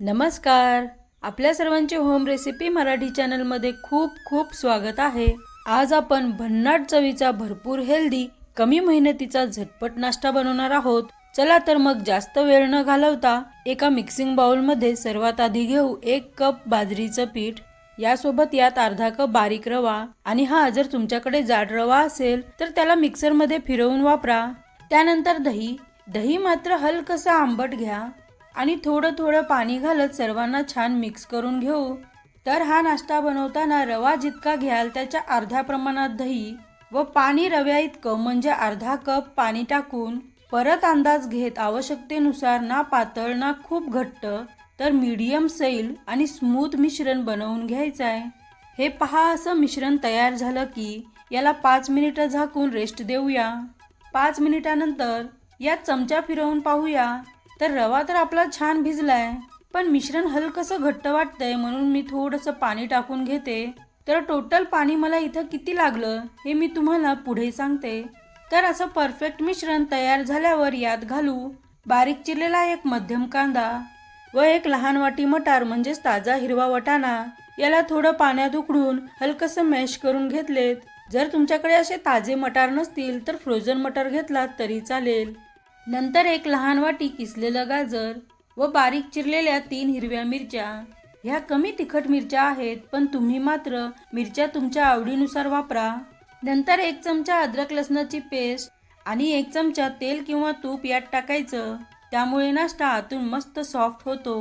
नमस्कार. आपल्या सर्वांचे होम रेसिपी मराठी चॅनलमध्ये खूप खूप स्वागत आहे. आज आपण भन्नाट चवीचा भरपूर हेल्दी कमी मेहनतीचा झटपट नाश्ता बनवणार आहोत. चला तर मग जास्त वेळ न घालवता एका मिक्सिंग बाउलमध्ये सर्वात आधी घेऊ एक कप बाजरीचं पीठ. यासोबत यात अर्धा कप बारीक रवा आणि हा जर तुमच्याकडे जाड रवा असेल तर त्याला मिक्सरमध्ये फिरवून वापरा. त्यानंतर दही. दही मात्र हलकसा आंबट घ्या. आणि थोडं थोडं पाणी घालत सर्वांना छान मिक्स करून घेऊ. तर हा नाश्ता बनवताना रवा जितका घ्याल त्याच्या अर्ध्या प्रमाणात दही व पाणी रव्या इतकं म्हणजे अर्धा कप पाणी टाकून परत अंदाज घेत आवश्यकतेनुसार ना पातळ ना खूप घट्ट तर मीडियम सैल आणि स्मूथ मिश्रण बनवून घ्यायचं आहे हे पहा असं मिश्रण तयार झालं की याला पाच मिनिटं झाकून रेस्ट देऊया. पाच मिनिटानंतर यात चमचा फिरवून पाहूया. तर रवा तर आपला छान भिजलाय. पण मिश्रण हलकसं घट्ट वाटतंय म्हणून मी थोडंसं पाणी टाकून घेते. तर टोटल पाणी मला इथं किती लागलं हे मी तुम्हाला पुढे सांगते. तर असं परफेक्ट मिश्रण तयार झाल्यावर यात घालू बारीक चिरलेला एक मध्यम कांदा व एक लहान वाटी मटार म्हणजेच ताजा हिरवा वटाणा. याला थोडं पाण्यात उकडून हलकसं मॅश करून घेतलेत. जर तुमच्याकडे असे ताजे मटार नसतील तर फ्रोझन मटार घेतलात तरी चालेल. नंतर एक लहान वाटी किसलेलं गाजर व बारीक चिरलेल्या तीन हिरव्या मिरच्या. ह्या कमी तिखट मिरच्या आहेत पण तुम्ही मात्र मिरच्या तुमच्या आवडीनुसार वापरा. नंतर एक चमचा अद्रक लसणाची पेस्ट आणि एक चमचा तेल किंवा तूप यात टाकायचं. त्यामुळे नाश्ता आतून मस्त सॉफ्ट होतो.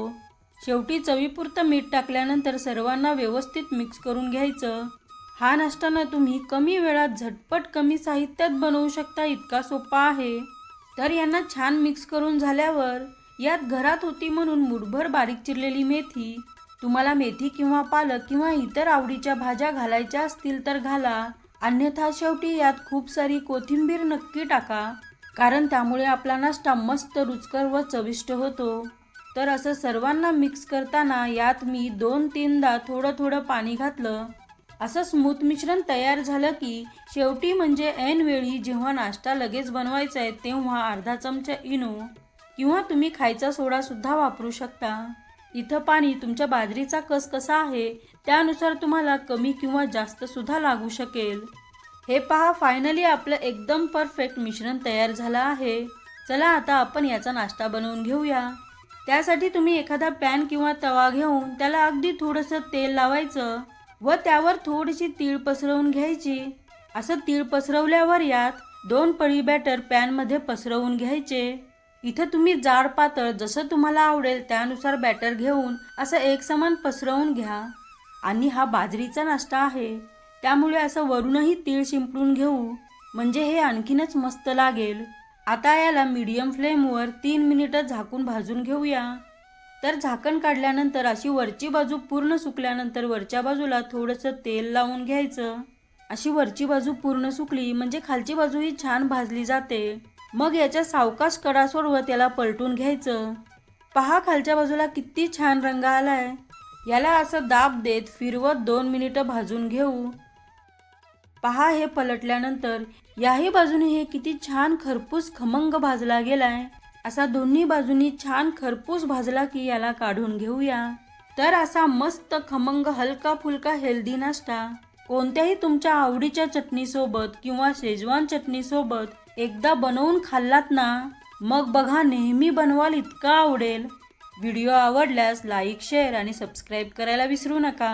शेवटी चवीपुरतं मीठ टाकल्यानंतर सर्वांना व्यवस्थित मिक्स करून घ्यायचं. हा नाश्ता ना तुम्ही कमी वेळात झटपट कमी साहित्यात बनवू शकता इतका सोपा आहे. तर यांना छान मिक्स करून झाल्यावर यात घरात होती म्हणून मुठभर बारीक चिरलेली मेथी. तुम्हाला मेथी किंवा पालक किंवा इतर आवडीच्या भाज्या घालायच्या असतील तर घाला. अन्यथा शेवटी यात खूप सारी कोथिंबीर नक्की टाका कारण त्यामुळे आपला नाश्ता मस्त रुचकर व चविष्ट होतो. तर असं सर्वांना मिक्स करताना यात मी दोन तीनदा थोडं थोडं पाणी घातलं. असं स्मूथ मिश्रण तयार झालं की शेवटी म्हणजे ऐन वेळी जेव्हा नाश्ता लगेच बनवायचा आहे तेव्हा अर्धा चमचा इनो किंवा तुम्ही खायचा सोडासुद्धा वापरू शकता. इथं पाणी तुमच्या बाजरीचा कस कसा आहे त्यानुसार तुम्हाला कमी किंवा जास्त सुद्धा लागू शकेल. हे पहा फायनली आपलं एकदम परफेक्ट मिश्रण तयार झालं आहे. चला आता आपण याचा नाश्ता बनवून घेऊया. त्यासाठी तुम्ही एखादा पॅन किंवा तवा घेऊन त्याला अगदी थोडंसं तेल लावायचं. व त्यावर थोडीशी तीळ पसरवून घ्यायची. असं तीळ पसरवल्यावर यात दोन पळी बॅटर पॅनमध्ये पसरवून घ्यायचे. इथं तुम्ही जाड पातळ जसं तुम्हाला आवडेल त्यानुसार बॅटर घेऊन असं एकसमान पसरवून घ्या. आणि हा बाजरीचा नाश्ता आहे. त्यामुळे असं वरूनही तीळ शिंपडून घेऊ. म्हणजे हे आणखीनच मस्त लागेल. आता याला मीडियम फ्लेमवर तीन मिनिटं झाकून भाजून घेऊया. तर झाकण काढल्यानंतर अशी वरची बाजू पूर्ण सुकल्यानंतर वरच्या बाजूला थोडंसं तेल लावून घ्यायचं. अशी वरची बाजू पूर्ण सुकली म्हणजे खालची बाजू ही छान भाजली जाते. मग याच्या सावकाश कडासोडवर त्याला पलटून घ्यायचं. पहा खालच्या बाजूला किती छान रंग आलाय. याला असं दाब देत फिरवत दोन मिनिटं भाजून घेऊ. पहा हे पलटल्यानंतर याही बाजूने हे किती छान खरपूस खमंग भाजला गेलाय. असा दोन्ही बाजूनी छान खरपूस भाजला की याला काढून घेऊया. तर असा मस्त खमंग हलका फुलका हेल्दी नाश्ता. कोणत्याही तुमच्या आवडीच्या चटणीसोबत किंवा शेजवान चटणीसोबत एकदा बनवून खाल्लात ना मग बघा नेहमी बनवाल इतका आवडेल. व्हिडिओ आवडल्यास लाईक शेअर आणि सबस्क्राईब करायला विसरू नका.